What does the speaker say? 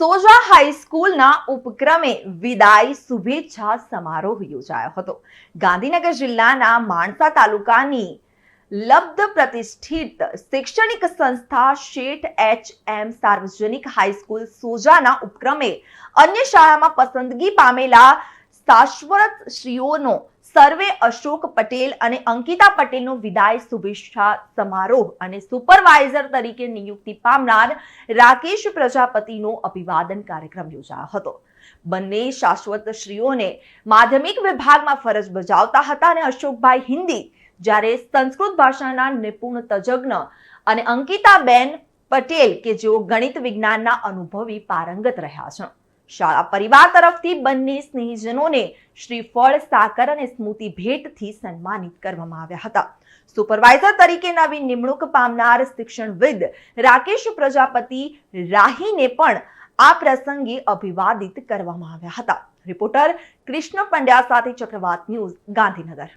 સોજા હાઈસ્કૂલના ઉપક્રમે વિદાય શુભેચ્છા સમારોહ યોજાયો હતો. ગાંધીનગર જિલ્લાના માણસા તાલુકાની લબ્ધ પ્રતિષ્ઠિત શૈક્ષણિક સંસ્થા શેઠ એચ એમ સાર્વજનિક હાઈસ્કૂલ સોજાના ઉપક્રમે અન્ય શાળામાં પસંદગી પામેલા શાશ્વત શ્રીઓનો સર્વે અશોક પટેલ અને અંકિતા પટેલનો વિદાય શુભેચ્છા સમારોહ અને સુપરવાઇઝર તરીકે નિયુક્તિ પામનાર રાકેશ પ્રજાપતિનો અભિવાદન કાર્યક્રમ યોજાયો હતો. બંને શાશ્વત શ્રીઓને માધ્યમિક વિભાગમાં ફરજ બજાવતા હતા અને અશોકભાઈ હિન્દી, જ્યારે સંસ્કૃત ભાષાના નિપુણ તજજ્ઞ અને અંકિતાબેન પટેલ કે જેઓ ગણિત વિજ્ઞાનના અનુભવી પારંગત રહ્યા છે. શાળા પરિવાર તરફથી બંને સ્નેહીજનોને શ્રીફળ સાકર અને સ્મૃતિ ભેટથી સન્માનિત કરવામાં આવ્યા હતા. સુપરવાઇઝર તરીકે નવી નિમણૂક પામનાર શિક્ષણવિદ રાકેશ પ્રજાપતિ રાહીને પણ આ પ્રસંગે અભિવાદિત કરવામાં આવ્યા હતા. રિપોર્ટર કૃષ્ણ પંડ્યા સાથે ચક્રવાત ન્યૂઝ ગાંધીનગર.